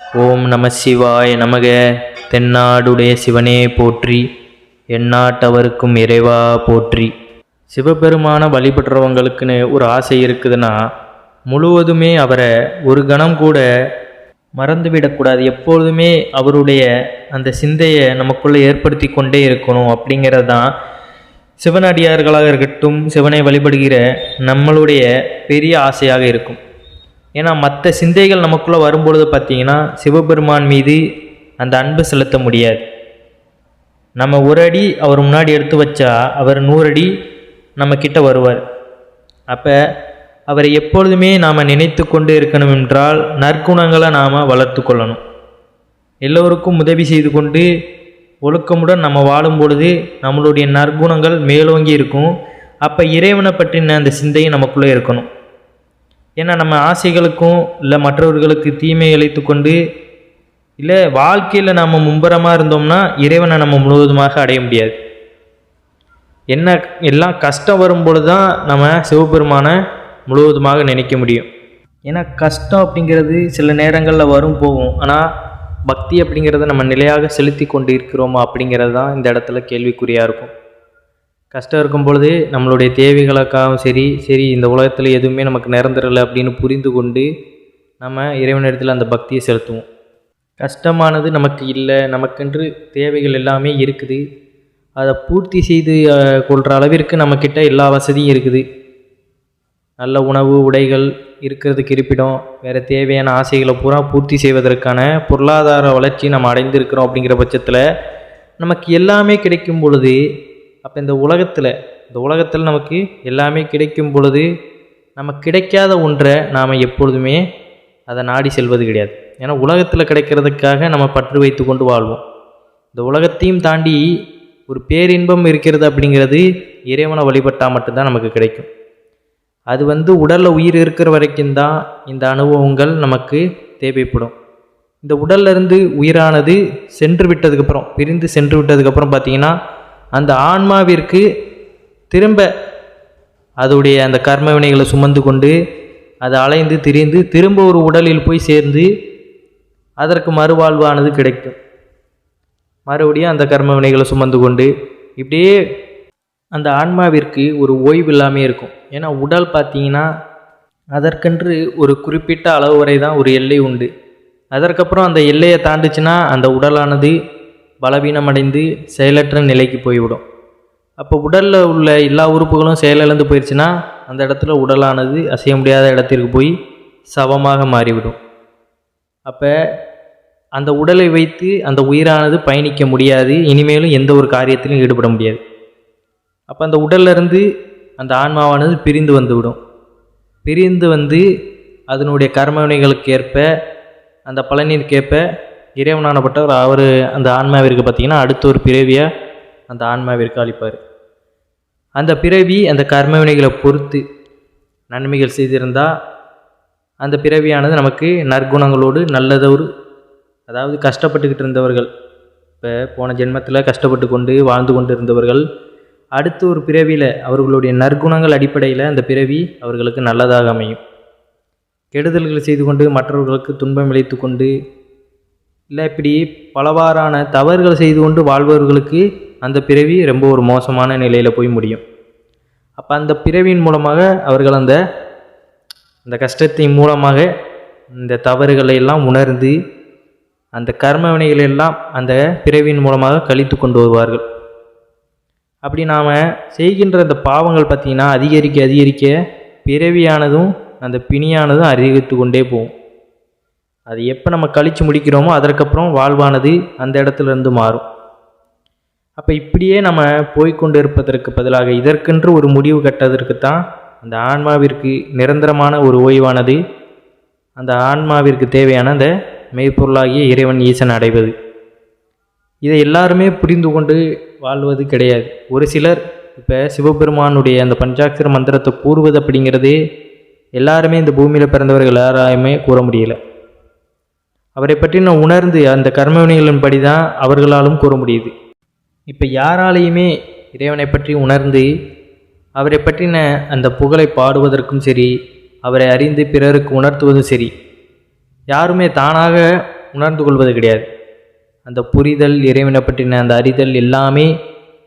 ஓம் நம சிவாய நமக. தென்னாடுடைய சிவனே போற்றி. எந்நாட்டவருக்கும் இறைவா போற்றி. சிவபெருமான வழிபடுறவங்களுக்குன்னு ஒரு ஆசை இருக்குதுன்னா முழுவதுமே அவரை ஒரு கணம் கூட மறந்துவிடக்கூடாது. எப்பொழுதுமே அவருடைய அந்த சிந்தையை நமக்குள்ளே ஏற்படுத்தி கொண்டே இருக்கணும் அப்படிங்கிறது தான் சிவனடியார்களாக இருக்கட்டும் சிவனை வழிபடுகிற நம்மளுடைய பெரிய ஆசையாக இருக்கும். ஏன்னா மற்ற சிந்தைகள் நமக்குள்ளே வரும்பொழுது பார்த்தீங்கன்னா சிவபெருமான் மீது அந்த அன்பு செலுத்த முடியாது. நம்ம ஒரு அடி அவர் முன்னாடி எடுத்து வச்சா அவர் நூறடி நம்ம கிட்ட வருவார். அப்போ அவரை எப்பொழுதுமே நாம் நினைத்து கொண்டு இருக்கணும் என்றால் நற்குணங்களை நாம் வளர்த்து கொள்ளணும். எல்லோருக்கும் உதவி செய்து கொண்டு ஒழுக்கமுடன் நம்ம வாழும் பொழுது நம்மளுடைய நற்குணங்கள் மேலோங்கி இருக்கும். அப்போ இறைவனை பற்றின அந்த சிந்தையும் நமக்குள்ளே இருக்கணும். ஏன்னா நம்ம ஆசைகளுக்கும் இல்லை மற்றவர்களுக்கு தீமை இழைத்து கொண்டு இல்லை வாழ்க்கையில் நம்ம மும்பரமாக இருந்தோம்னா இறைவனை நம்ம முழுவதுமாக அடைய முடியாது. என்ன எல்லாம் கஷ்டம் வரும்பொழுது தான் நம்ம சிவபெருமானை முழுவதுமாக நினைக்க முடியும். ஏன்னா கஷ்டம் அப்படிங்கிறது சில நேரங்களில் வரும் போகும். ஆனால் பக்தி அப்படிங்கிறத நம்ம நிலையாக செலுத்தி கொண்டு இருக்கிறோமா அப்படிங்கிறது தான் இந்த இடத்துல கேள்விக்குறியாக இருக்கும். கஷ்டம் இருக்கும் பொழுது நம்மளுடைய தேவைகளுக்காகவும் சரி சரி இந்த உலகத்தில் எதுவுமே நமக்கு நிரந்தரலை அப்படின்னு புரிந்து கொண்டு நம்ம இறைவனிடத்தில் அந்த பக்தியை செலுத்துவோம். கஷ்டமானது நமக்கு இல்லை நமக்கென்று தேவைகள் எல்லாமே இருக்குது. அதை பூர்த்தி செய்து கொள்கிற அளவிற்கு நம்மக்கிட்ட எல்லா வசதியும் இருக்குது. நல்ல உணவு உடைகள் இருக்கிறதுக்கு இருப்பிடம் வேறு தேவையான ஆசைகளை பூரா பூர்த்தி செய்வதற்கான பொருளாதார வளர்ச்சி நம்ம அடைந்திருக்கிறோம் அப்படிங்கிற பட்சத்தில் நமக்கு எல்லாமே கிடைக்கும் பொழுது அப்போ இந்த உலகத்தில் இந்த உலகத்தில் நமக்கு எல்லாமே கிடைக்கும் பொழுது நம்ம கிடைக்காத ஒன்றை நாம் எப்பொழுதுமே அதை நாடி செல்வது கிடையாது. ஏன்னா உலகத்தில் கிடைக்கிறதுக்காக நம்ம பற்று வைத்து கொண்டு வாழ்வோம். இந்த உலகத்தையும் தாண்டி ஒரு பேரின்பம் இருக்கிறது அப்படிங்கிறது இறைவனை வழிபட்டால் மட்டும்தான் நமக்கு கிடைக்கும். அது வந்து உடலில் உயிர் இருக்கிற வரைக்கும் தான் இந்த அனுபவங்கள் நமக்கு தேவைப்படும். இந்த உடல்லிருந்து உயிரானது சென்று விட்டதுக்கப்புறம் பிரிந்து சென்று விட்டதுக்கப்புறம் பார்த்திங்கன்னா அந்த ஆன்மாவிற்கு திரும்ப அதோடைய அந்த கர்ம வினைகளை சுமந்து கொண்டு அது அலைந்து திரிந்து திரும்ப ஒரு உடலில் போய் சேர்ந்து அதற்கு மறுவாழ்வானது கிடைக்கும். மறுபடியும் அந்த கர்ம வினைகளை சுமந்து கொண்டு இப்படியே அந்த ஆன்மாவிற்கு ஒரு ஓய்வு இல்லாமல் இருக்கும். ஏன்னா உடல் பார்த்தீங்கன்னா அதற்கென்று ஒரு குறிப்பிட்ட அளவு வரை தான் ஒரு எல்லை உண்டு. அதற்கப்புறம் அந்த எல்லையை தாண்டுச்சுன்னா அந்த உடலானது பலவீனமடைந்து செயலற்ற நிலைக்கு போய்விடும். அப்போ உடலில் உள்ள எல்லா உறுப்புகளும் செயலிழந்து போயிடுச்சுன்னா அந்த இடத்துல உடலானது அசைய முடியாத இடத்திற்கு போய் சவமாக மாறிவிடும். அப்போ அந்த உடலை வைத்து அந்த உயிரானது பயணிக்க முடியாது இனிமேலும் எந்த ஒரு காரியத்திலும் ஈடுபட முடியாது. அப்போ அந்த உடல்ல இருந்து அந்த ஆன்மாவானது பிரிந்து வந்துவிடும். பிரிந்து வந்து அதனுடைய கர்மவினைகளுக்கு ஏற்ப அந்த பலனிற்கேற்ப இறைவனானப்பட்டவர் அவர் அந்த ஆன்மாவிற்கு பார்த்தீங்கன்னா அடுத்த ஒரு பிறவியை அந்த ஆன்மாவிற்கு அளிப்பார். அந்த பிறவி அந்த கர்மவினைகளை பொறுத்து நன்மைகள் செய்திருந்தால் அந்த பிறவியானது நமக்கு நற்குணங்களோடு நல்லதொரு அதாவது கஷ்டப்பட்டுக்கிட்டு இருந்தவர்கள் இப்போ போன ஜென்மத்தில் கஷ்டப்பட்டு கொண்டு வாழ்ந்து கொண்டு இருந்தவர்கள் அடுத்த ஒரு பிறவியில் அவர்களுடைய நற்குணங்கள் அடிப்படையில் அந்த பிறவி அவர்களுக்கு நல்லதாக அமையும். கெடுதல்கள் செய்து கொண்டு மற்றவர்களுக்கு துன்பம் இழைத்து கொண்டு இல்லை இப்படி பலவாறான தவறுகள் செய்து கொண்டு வாழ்பவர்களுக்கு அந்த பிறவி ரொம்ப ஒரு மோசமான நிலையில் போய் முடியும். அப்போ அந்த பிறவியின் மூலமாக அவர்கள் அந்த அந்த கஷ்டத்தின் மூலமாக இந்த தவறுகளை எல்லாம் உணர்ந்து அந்த கர்ம எல்லாம் அந்த பிறவியின் மூலமாக கழித்து கொண்டு வருவார்கள். அப்படி நாம் செய்கின்ற அந்த பாவங்கள் பார்த்திங்கன்னா அதிகரிக்க அதிகரிக்க பிறவியானதும் அந்த பிணியானதும் அதிகரித்து கொண்டே போகும். அது எப்போ நம்ம கழித்து முடிக்கிறோமோ அதற்கப்புறம் வாழ்வானது அந்த இடத்துல இருந்து மாறும். அப்போ இப்படியே நம்ம போய்க்கொண்டு இருப்பதற்கு பதிலாக இதற்கென்று ஒரு முடிவு கட்டதற்கு தான் அந்த ஆன்மாவிற்கு நிரந்தரமான ஒரு ஓய்வானது அந்த ஆன்மாவிற்கு தேவையான அந்த மெய்ப்பொருளாகிய இறைவன் ஈசன் அடைவது. இதை எல்லாருமே புரிந்து கொண்டு வாழ்வது கிடையாது. ஒரு சிலர் இப்போ சிவபெருமானுடைய அந்த பஞ்சாட்சர மந்திரத்தை கூறுவது அப்படிங்கிறது எல்லாருமே இந்த பூமியில் பிறந்தவர்கள் யாராலுமே கூற முடியலை. அவரை பற்றி நான் உணர்ந்து அந்த கர்மவினைகளின் படி தான் அவர்களாலும் கூற முடியுது. இப்போ யாராலையுமே இறைவனை பற்றி உணர்ந்து அவரை பற்றின அந்த புகழை பாடுவதற்கும் சரி அவரை அறிந்து பிறருக்கு உணர்த்துவதும் சரி யாருமே தானாக உணர்ந்து கொள்வது கிடையாது. அந்த புரிதல் இறைவனை பற்றின அந்த அறிதல் எல்லாமே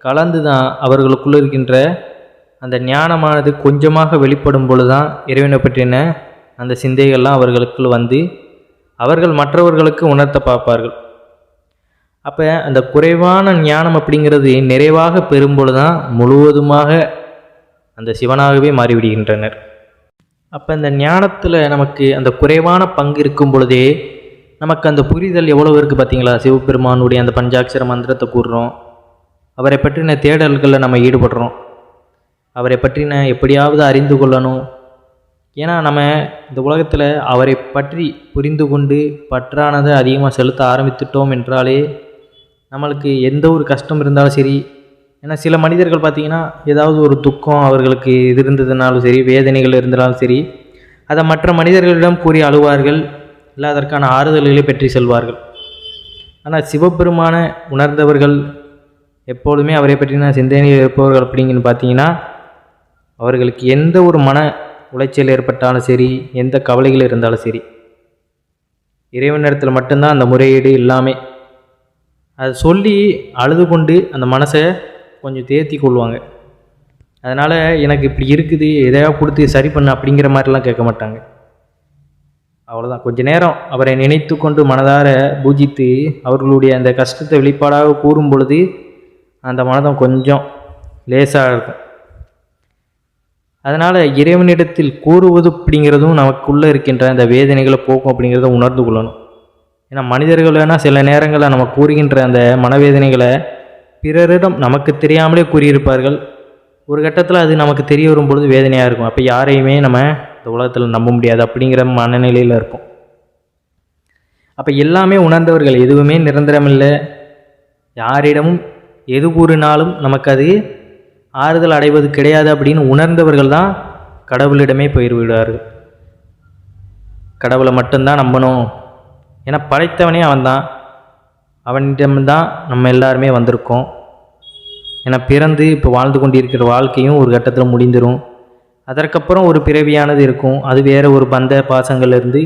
கலந்து தான் அவர்களுக்குள் இருக்கின்ற அந்த ஞானமானது கொஞ்சமாக வெளிப்படும் பொழுது தான் இறைவனை பற்றின அந்த சிந்தைகள்லாம் அவர்களுக்குள் வந்து அவர்கள் மற்றவர்களுக்கு உணர்த்த பார்ப்பார்கள். அப்போ அந்த குறைவான ஞானம் அப்படிங்கிறது நிறைவாக பெறும்பொழுது தான் முழுவதுமாக அந்த சிவனாகவே மாறிவிடுகின்றனர். அப்போ இந்த ஞானத்தில் நமக்கு அந்த குறைவான பங்கு இருக்கும் பொழுதே நமக்கு அந்த புரிதல் எவ்வளோ இருக்குது பார்த்தீங்களா சிவபெருமானுடைய அந்த பஞ்சாட்சர மந்திரத்தை கூறுறோம். அவரை பற்றின தேடல்களில் நம்ம ஈடுபடுறோம். அவரை பற்றின எப்படியாவது அறிந்து கொள்ளணும். ஏன்னா நம்ம இந்த உலகத்தில் அவரை பற்றி புரிந்து கொண்டு பற்றானதை அதிகமாக செலுத்த ஆரம்பித்துட்டோம் என்றாலே நம்மளுக்கு எந்த ஒரு கஷ்டம் இருந்தாலும் சரி. ஏன்னா சில மனிதர்கள் பார்த்திங்கன்னா ஏதாவது ஒரு துக்கம் அவர்களுக்கு இது இருந்ததுனாலும் சரி வேதனைகள் இருந்தாலும் சரி அதை மற்ற மனிதர்களிடம் கூறி அழுவார்கள் இல்லை அதற்கான ஆறுதல்களை பெற்றி செல்வார்கள். ஆனால் சிவபெருமான உணர்ந்தவர்கள் எப்பொழுதுமே அவரை பற்றின சிந்தனையில் இருப்பவர்கள் அப்படிங்கன்னு பார்த்தீங்கன்னா அவர்களுக்கு எந்த ஒரு மன உளைச்சல் ஏற்பட்டாலும் சரி எந்த கவலைகள் இருந்தாலும் சரி இறைவனிடத்தில் மட்டும்தான் அந்த முறையீடு எல்லாமே அதை சொல்லி அழுது கொண்டு அந்த மனசை கொஞ்சம் தேர்த்தி கொள்வாங்க. அதனால் எனக்கு இப்படி இருக்குது எதையாவது கொடுத்து சரி பண்ண அப்படிங்கிற மாதிரிலாம் கேட்க மாட்டாங்க. அவ்வளோதான் கொஞ்ச நேரம் அவரை நினைத்து கொண்டு மனதார பூஜித்து அவர்களுடைய அந்த கஷ்டத்தை வெளிப்பாடாக கூறும் பொழுது அந்த மனதம் கொஞ்சம் லேசாக இருக்கும். அதனால் இறைவனிடத்தில் கூறுவது அப்படிங்கிறதும் நமக்குள்ளே இருக்கின்ற அந்த வேதனைகளை போக்கும் அப்படிங்கிறத உணர்ந்து கொள்ளணும். ஏன்னா மனிதர்கள் வேணால் சில நேரங்களில் நம்ம கூறுகின்ற அந்த மனவேதனைகளை பிறரிடம் நமக்கு தெரியாமலே கூறியிருப்பார்கள். ஒரு கட்டத்தில் அது நமக்கு தெரிய வரும் பொழுது வேதனையாக இருக்கும். அப்போ யாரையுமே நம்ம இந்த உலகத்தில் நம்ப முடியாது அப்படிங்கிற மனநிலையில் இருக்கும் அப்போ எல்லாமே உணர்ந்தவர்கள். எதுவுமே நிரந்தரமில்லை. யாரிடமும் எது கூறினாலும் நமக்கு அது ஆறுதல் அடைவது கிடையாது அப்படின்னு உணர்ந்தவர்கள் தான் கடவுளிடமே போய்விடுவார்கள் கடவுளை மட்டும்தான் நம்பணும். ஏன்னா படைத்தவனே அவன்தான் அவனிடம்தான் நம்ம எல்லாருமே வந்திருக்கோம். ஏன்னா பிறந்து இப்போ வாழ்ந்து கொண்டிருக்கிற வாழ்க்கையும் ஒரு கட்டத்தில் முடிந்துடும் அதற்கப்புறம் ஒரு பிறவியானது இருக்கும். அது வேறு ஒரு பந்த பாசங்கள்லேருந்து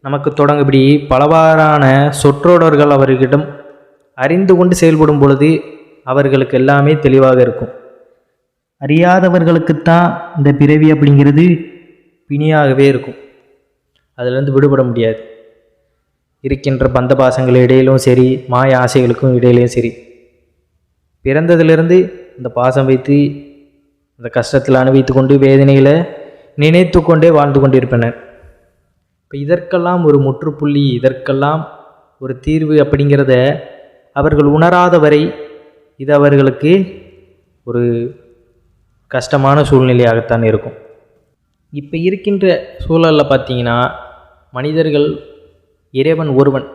நமக்கு தொடங்கபடி பலவாறான சொற்றோடர்கள் அவர்களிடம் அறிந்து கொண்டு செயல்படும் பொழுது அவர்களுக்கு எல்லாமே தெளிவாக இருக்கும். அறியாதவர்களுக்குத்தான் இந்த பிறவி அப்படிங்கிறது பிணியாகவே இருக்கும். அதிலிருந்து விடுபட முடியாது. இருக்கின்ற பந்த பாசங்கள் இடையிலும் சரி மாய ஆசைகளுக்கும் இடையிலையும் சரி பிறந்ததிலிருந்து இந்த பாசம் வைத்து அந்த கஷ்டத்தில் அனுபவித்து கொண்டு வேதனைகளை நினைத்து கொண்டே வாழ்ந்து கொண்டிருப்பனர். இப்போ இதற்கெல்லாம் ஒரு முற்றுப்புள்ளி இதற்கெல்லாம் ஒரு தீர்வு அப்படிங்கிறத அவர்கள் உணராத வரை இது அவர்களுக்கு ஒரு கஷ்டமான சூழ்நிலையாகத்தான் இருக்கும். இப்போ இருக்கின்ற சூழலில் பார்த்தீங்கன்னா மனிதர்கள் இறைவன் ஒருவன்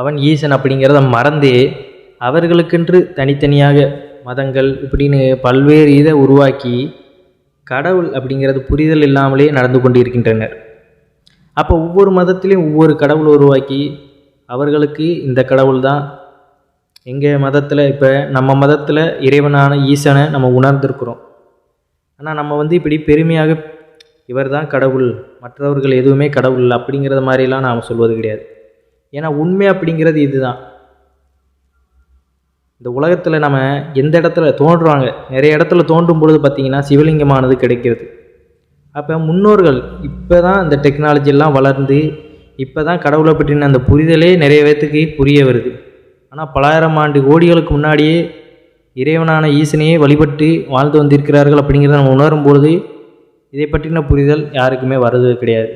அவன் ஈசன் அப்படிங்கிறத மறந்து அவர்களுக்கென்று தனித்தனியாக மதங்கள் இப்படின்னு பல்வேறு இதை உருவாக்கி கடவுள் அப்படிங்கிறது புரிதல் இல்லாமலே நடந்து கொண்டிருக்கின்றனர். அப்போ ஒவ்வொரு மதத்திலையும் ஒவ்வொரு கடவுள் உருவாக்கி அவர்களுக்கு இந்த கடவுள் தான். எங்கள் மதத்தில் இப்போ நம்ம மதத்தில் இறைவனான ஈசனை நம்ம உணர்ந்திருக்கிறோம். ஆனால் நம்ம வந்து இப்படி பெருமையாக இவர் தான் கடவுள் மற்றவர்கள் எதுவுமே கடவுள் அப்படிங்கிறது மாதிரிலாம் நாம் சொல்வது கிடையாது. ஏன்னா உண்மை அப்படிங்கிறது இதுதான். இந்த உலகத்தில் நம்ம எந்த இடத்துல தோன்றுறாங்க நிறைய இடத்துல தோன்றும் பொழுது பார்த்திங்கன்னா சிவலிங்கமானது கிடைக்கிறது. அப்போ முன்னோர்கள் இப்போ தான் இந்த டெக்னாலஜிலாம் வளர்ந்து இப்போ தான் கடவுளை பற்றின அந்த புரிதலே நிறைய பேர்த்துக்கு புரிய வருது. ஆனால் பலாயிரம் ஆண்டு கோடிகளுக்கு முன்னாடியே இறைவனான ஈசனையே வழிபட்டு வாழ்ந்து வந்திருக்கிறார்கள் அப்படிங்கிறத நம்ம உணரும் பொழுது இதை பற்றின புரிதல் யாருக்குமே வருது கிடையாது.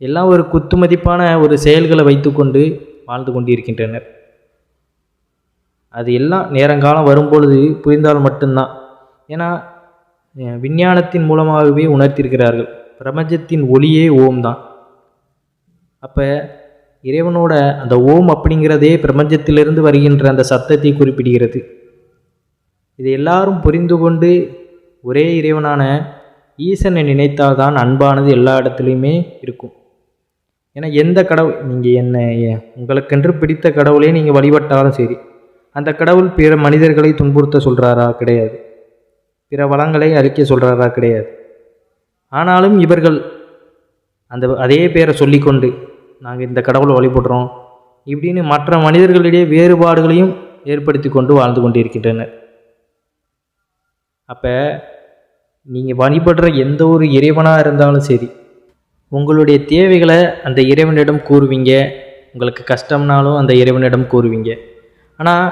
எல்லாம் ஒரு குத்துமதிப்பான ஒரு செயல்களை வைத்துக்கொண்டு வாழ்ந்து கொண்டிருக்கின்றனர். அது எல்லாம் நேரங்காலம் வரும்பொழுது புரிந்தால் மட்டும்தான். ஏன்னா விஞ்ஞானத்தின் மூலமாகவே உணர்த்தியிருக்கிறார்கள் பிரபஞ்சத்தின் ஒளியே ஓம் தான் அப்போ இறைவனோட அந்த ஓம் அப்படிங்கிறதே பிரபஞ்சத்திலிருந்து வருகின்ற அந்த சத்தத்தை குறிப்பிடுகிறது. இதை எல்லாரும் புரிந்து கொண்டு ஒரே இறைவனான ஈசனை நினைத்தால்தான் அன்பானது எல்லா இடத்துலையுமே இருக்கும். ஏன்னா எந்த கடவுள் நீங்கள் என்ன உங்களுக்கென்று பிடித்த கடவுளே நீங்கள் வழிபட்டாலும் சரி அந்த கடவுள் பிற மனிதர்களை துன்புறுத்த சொல்கிறாரா கிடையாது. பிற வளங்களை அழிக்க சொல்கிறாரா கிடையாது. ஆனாலும் இவர்கள் அந்த அதே பேரை சொல்லிக்கொண்டு நாங்கள் இந்த கடவுளை வழிபடுறோம். இப்படின்னு மற்ற மனிதர்களிடையே வேறுபாடுகளையும் ஏற்படுத்தி கொண்டு வாழ்ந்து கொண்டிருக்கின்றனர். அப்போ நீங்கள் வழிபடுற எந்த ஒரு இறைவனாக இருந்தாலும் சரி உங்களுடைய தேவைகளை அந்த இறைவனிடம் கூறுவீங்க. உங்களுக்கு கஷ்டம்னாலும் அந்த இறைவனிடம் கூறுவீங்க. ஆனால்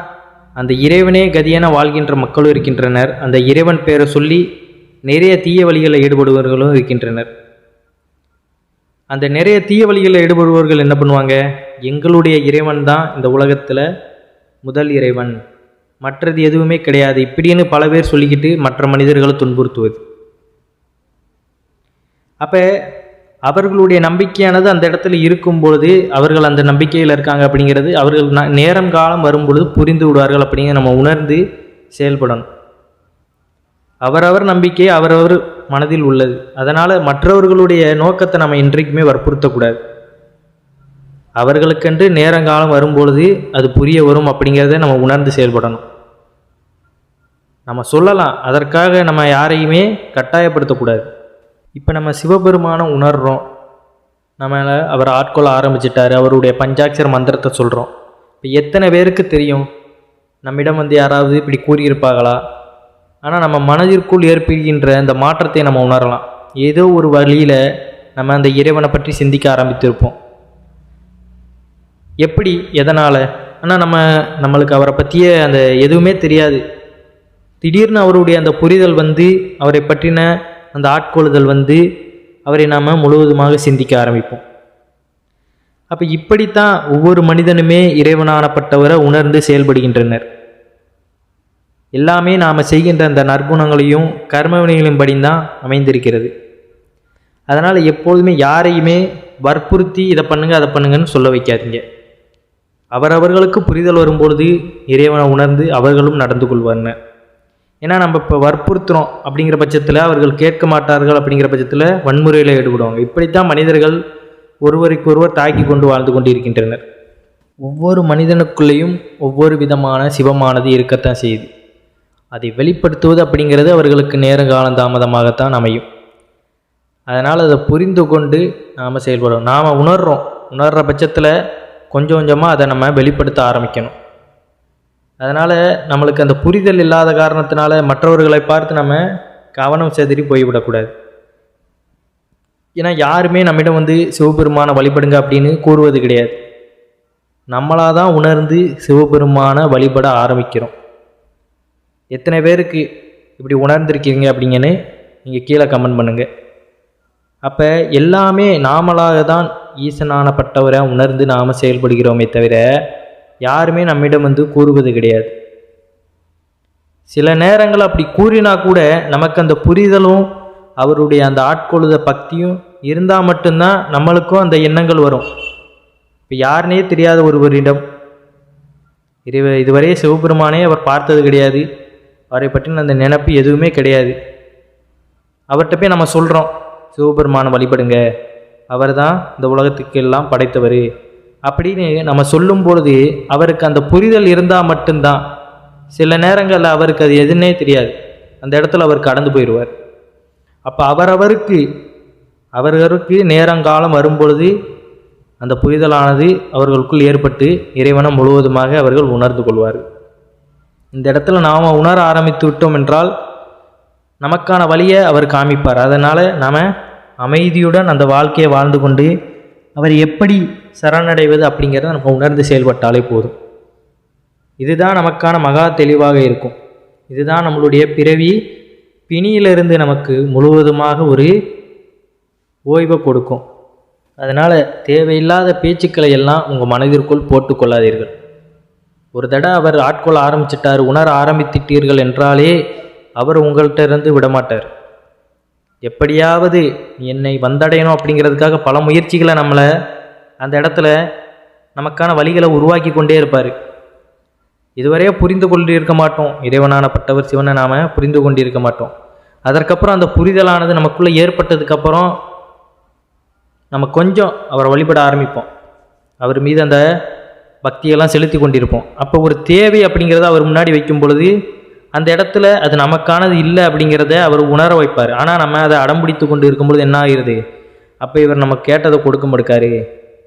அந்த இறைவனே கதியான வாழ்கின்ற மக்களும் இருக்கின்றனர். அந்த இறைவன் பேரை சொல்லி நிறைய தீய வழிகளில் ஈடுபடுபவர்களும் இருக்கின்றனர். அந்த நிறைய தீய வழிகளில் ஈடுபடுபவர்கள் என்ன பண்ணுவாங்க? எங்களுடைய இறைவன் தான் இந்த உலகத்தில் முதல் இறைவன். மற்றது எதுவுமே கிடையாது. இப்படின்னு பல பேர் சொல்லிக்கிட்டு மற்ற மனிதர்களை துன்புறுத்துவது. அப்போ அவர்களுடைய நம்பிக்கையானது அந்த இடத்துல இருக்கும் பொழுது அவர்கள் அந்த நம்பிக்கையில் இருக்காங்க அப்படிங்கிறது அவர்கள் ந- நேரம் காலம் வரும்பொழுது புரிந்து விடுவார்கள் அப்படிங்கிற நம்ம உணர்ந்து செயல்படணும். அவரவர் நம்பிக்கை அவரவர் மனதில் உள்ளது. அதனால் மற்றவர்களுடைய நோக்கத்தை நம்ம இன்றைக்குமே வற்புறுத்தக்கூடாது. அவர்களுக்கென்று நேரங்காலம் வரும்பொழுது அது புரிய வரும் அப்படிங்கிறத நம்ம உணர்ந்து செயல்படணும். நம்ம சொல்லலாம் அதற்காக நம்ம யாரையுமே கட்டாயப்படுத்தக்கூடாது. இப்போ நம்ம சிவபெருமானை உணர்றோம். நம்மளை அவர் ஆட்கொள்ள ஆரம்பிச்சிட்டார் அவருடைய பஞ்சாட்சர மந்திரத்தை சொல்கிறோம் இப்போ எத்தனை பேருக்கு தெரியும்? நம்மிடம் வந்து யாராவது இப்படி கூறியிருப்பாங்களா ஆனால் நம்ம மனதிற்குள் ஏற்படுகின்ற அந்த மாற்றத்தை நம்ம உணரலாம். ஏதோ ஒரு வழியில் நம்ம அந்த இறைவனை பற்றி சிந்திக்க ஆரம்பித்திருப்போம். எப்படி? எதனால்? ஆனால் நம்ம நம்மளுக்கு அவரை பற்றிய அந்த எதுவுமே தெரியாது. திடீர்னு அவருடைய அந்த புரிதல் வந்து அவரை பற்றின அந்த ஆட்கொள்ளுதல் வந்து அவரை நாம் முழுவதுமாக சிந்திக்க ஆரம்பிப்போம். அப்போ இப்படித்தான் ஒவ்வொரு மனிதனுமே இறைவனானப்பட்டவரை உணர்ந்து செயல்படுகின்றனர். எல்லாமே நாம் செய்கின்ற அந்த நற்குணங்களையும் கர்மவினைகளின் தான் அமைந்திருக்கிறது. அதனால் எப்போதுமே யாரையுமே வற்புறுத்தி இதை பண்ணுங்கள் அதை பண்ணுங்கன்னு சொல்ல வைக்காதீங்க. அவரவர்களுக்கு புரிதல் வரும்பொழுது இறைவனை உணர்ந்து அவர்களும் நடந்து கொள்வாங்க. ஏன்னா நம்ம இப்போ வற்புறுத்துகிறோம் அப்படிங்கிற பட்சத்தில் அவர்கள் கேட்க மாட்டார்கள் அப்படிங்கிற பட்சத்தில் வன்முறையில் ஈடுபடுவாங்க. இப்படித்தான் மனிதர்கள் ஒருவருக்கு ஒருவர் தாக்கி கொண்டு வாழ்ந்து கொண்டிருக்கின்றனர். ஒவ்வொரு மனிதனுக்குள்ளேயும் ஒவ்வொரு விதமான சிவமானது இருக்கத்தான் செய்யுது. அதை வெளிப்படுத்துவது அப்படிங்கிறது அவர்களுக்கு நேரங்காலம் காலம் தாமதமாகத்தான் அமையும். அதனால் அதை புரிந்து கொண்டு நாம் செயல்படுவோம் நாம் உணர்கிறோம் உணர்கிற பட்சத்தில் கொஞ்சம் கொஞ்சமாக அதை நம்ம வெளிப்படுத்த ஆரம்பிக்கணும். அதனால் நம்மளுக்கு அந்த புரிதல் இல்லாத காரணத்தினால மற்றவர்களை பார்த்து நம்ம கவனம் செதறி போய்விடக்கூடாது. ஏன்னா யாருமே நம்மிடம் வந்து சிவபெருமானை வழிபடுங்க அப்படின்னு கூறுவது கிடையாது. நம்மளாக தான் உணர்ந்து சிவபெருமானை வழிபட ஆரம்பிக்கிறோம். எத்தனை பேருக்கு இப்படி உணர்ந்திருக்கீங்க அப்படிங்கன்னு நீங்கள் கீழே கமெண்ட் பண்ணுங்கள் அப்போ எல்லாமே நாமளாக தான் ஈசனானப்பட்டவரை உணர்ந்து நாம் செயல்படுகிறோமே தவிர யாருமே நம்மிடம் வந்து கூறுவது கிடையாது. சில நேரங்கள் அப்படி கூறினா கூட நமக்கு அந்த புரிதலும் அவருடைய அந்த ஆட்கொழுத பக்தியும் இருந்தால் மட்டும்தான் நம்மளுக்கும் அந்த எண்ணங்கள் வரும். இப்போ யாருனே தெரியாத ஒருவரிடம் இது இதுவரையே சிவபெருமானே அவர் பார்த்தது கிடையாது. அவரை பற்றின அந்த நினப்பு எதுவுமே கிடையாது. அவர்கிட்ட போய் நம்ம சொல்கிறோம் சிவபெருமானை வழிபடுங்க அவர் தான் இந்த உலகத்துக்கு எல்லாம் படைத்தவர். அப்படின்னு நம்ம சொல்லும் பொழுது அவருக்கு அந்த புரிதல் இருந்தால் மட்டும்தான். சில நேரங்களில் அவருக்கு அது எதுன்னே தெரியாது. அந்த இடத்துல அவர் கடந்து போயிடுவார். அப்போ அவரவருக்கு அவரவருக்கு நேரங்காலம் வரும்பொழுது அந்த புரிதலானது அவர்களுக்குள் ஏற்பட்டு இறைவனம் முழுவதுமாக அவர்கள் உணர்ந்து கொள்வார்கள். இந்த இடத்துல நாம் உணர ஆரம்பித்து விட்டோம் என்றால் நமக்கான வழியை அவர் காமிப்பார். அதனால் நாம் அமைதியுடன் அந்த வாழ்க்கையை வாழ்ந்து கொண்டு அவர் எப்படி சரணடைவது அப்படிங்கிறத நம்ம உணர்ந்து செயல்பட்டாலே போதும். இதுதான் நமக்கான மகா தெளிவாக இருக்கும். இதுதான் நம்மளுடைய பிறவி பிணியிலிருந்து நமக்கு முழுவதுமாக ஒரு ஓய்வை கொடுக்கும். அதனால் தேவையில்லாத பேச்சுக்களை எல்லாம் உங்கள் மனதிற்குள் போட்டுக்கொள்ளாதீர்கள். ஒரு தடவை அவர் ஆட்கொள்ள ஆரம்பிச்சிட்டார் உணர ஆரம்பித்திட்டீர்கள் என்றாலே அவர் உங்கள்கிட்ட இருந்து விடமாட்டார். எப்படியாவது என்னை வந்தடையணும் அப்படிங்கிறதுக்காக பல முயற்சிகளை நம்மளை அந்த இடத்துல நமக்கான வழிகளை உருவாக்கி கொண்டே இருப்பார். இதுவரையே புரிந்து கொண்டு இருக்க மாட்டோம். இறைவனானப்பட்டவர் சிவனை நாம் புரிந்து கொண்டிருக்க மாட்டோம். அதற்கப்புறம் அந்த புரிதலானது நமக்குள்ளே ஏற்பட்டதுக்கப்புறம் நம்ம கொஞ்சம் அவரை வழிபட ஆரம்பிப்போம். அவர் மீது அந்த பக்தியெல்லாம் செலுத்தி கொண்டிருப்போம். அப்போ ஒரு தேவை அப்படிங்கிறத அவர் முன்னாடி வைக்கும் பொழுது அந்த இடத்துல அது நமக்கானது இல்லை அப்படிங்கிறத அவர் உணர வைப்பார். ஆனால் நம்ம அதை அடம்பிடித்து கொண்டு இருக்கும்பொழுது என்ன ஆகிறது? அப்போ இவர் நம்ம கேட்டதை கொடுக்க மாட்டாரு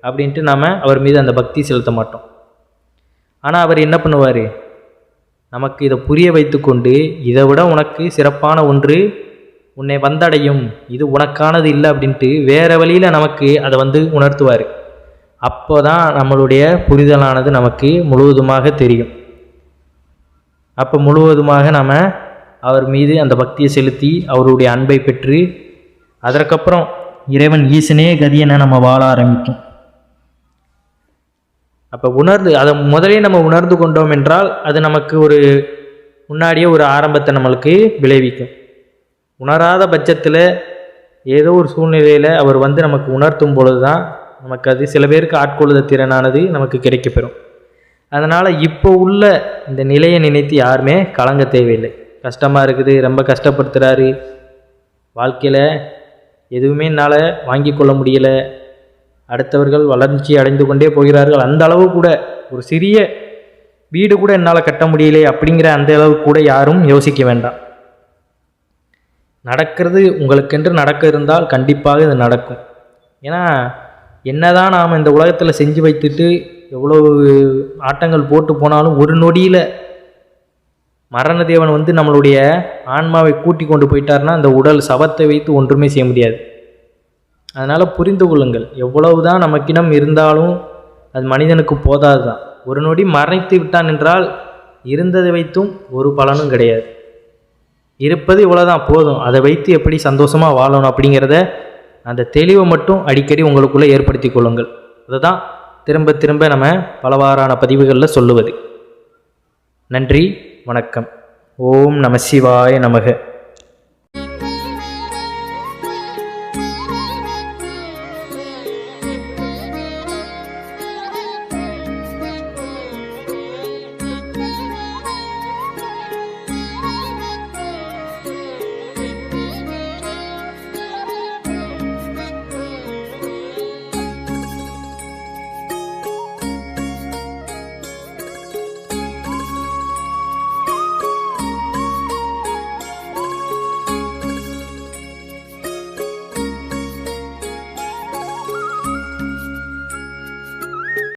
அப்படின்ட்டு நாம் அவர் மீது அந்த பக்தி செலுத்த மாட்டோம். ஆனால் அவர் என்ன பண்ணுவார்? நமக்கு இதை புரிய வைத்துக்கொண்டு இதை விட உனக்கு சிறப்பான ஒன்று உன்னை வந்தடையும். இது உனக்கானது இல்லை அப்படின்ட்டு வேறு வழியில் நமக்கு அதை வந்து உணர்த்துவார். அப்போ தான் நம்மளுடைய புரிதலானது நமக்கு முழுவதுமாக தெரியும். அப்போ முழுவதுமாக நாம் அவர் மீது அந்த பக்தியை செலுத்தி அவருடைய அன்பை பெற்று அதற்கப்புறம் இறைவன் ஈசனே கதியனை நம்ம வாழ ஆரம்பிக்கும். அப்போ உணர்ந்து அதை முதலே நம்ம உணர்ந்து கொண்டோம் என்றால் அது நமக்கு ஒரு முன்னாடியே ஒரு ஆரம்பத்தை நம்மளுக்கு விளைவிக்கும். உணராத பட்சத்தில் ஏதோ ஒரு சூழ்நிலையில் அவர் வந்து நமக்கு உணர்த்தும் பொழுது தான் நமக்கு அது சில பேருக்கு ஆட்கொள்ளுத திறனானது நமக்கு கிடைக்கப்பெறும். அதனால் இப்போ உள்ள இந்த நிலையை நினைத்து யாருமே கலங்க தேவையில்லை. கஷ்டமாக இருக்குது ரொம்ப கஷ்டப்படுத்துகிறாரு வாழ்க்கையில் எதுவுமே என்னால் வாங்கி கொள்ள முடியலை. அடுத்தவர்கள் வளர்ச்சி அடைந்து கொண்டே போகிறார்கள். அந்த அளவு கூட ஒரு சிறிய வீடு கூட என்னால் கட்ட முடியலை அப்படிங்கிற அந்த அளவு கூட யாரும் யோசிக்க வேண்டாம். நடக்கிறது உங்களுக்கென்று நடக்க இருந்தால் கண்டிப்பாக இது நடக்கும். ஏன்னா என்னதான் நாம் இந்த உலகத்தில் செஞ்சு வைத்துட்டு எவ்வளவு ஆட்டங்கள் போட்டு போனாலும் ஒரு நொடியில் மரணதேவன் வந்து நம்மளுடைய ஆன்மாவை கூட்டி கொண்டு போயிட்டாருன்னா அந்த உடல் சவத்தை வைத்து ஒன்றுமே செய்ய முடியாது. அதனால் புரிந்து கொள்ளுங்கள். எவ்வளவு தான் நமக்கிடம் இருந்தாலும் அது மனிதனுக்கு போதாது தான் ஒரு நொடி மறைத்து விட்டான் என்றால் இருந்ததை வைத்தும் ஒரு பலனும் கிடையாது. இருப்பது இவ்வளோதான் போதும். அதை வைத்து எப்படி சந்தோஷமாக வாழணும் அப்படிங்கிறத அந்த தெளிவை மட்டும் அடிக்கடி உங்களுக்குள்ளே ஏற்படுத்தி கொள்ளுங்கள். அதுதான் திரும்ப திரும்ப நம்ம பலவாறான பதிவுகளில் சொல்லுவது. நன்றி வணக்கம். ஓம் நம சிவாய நமக.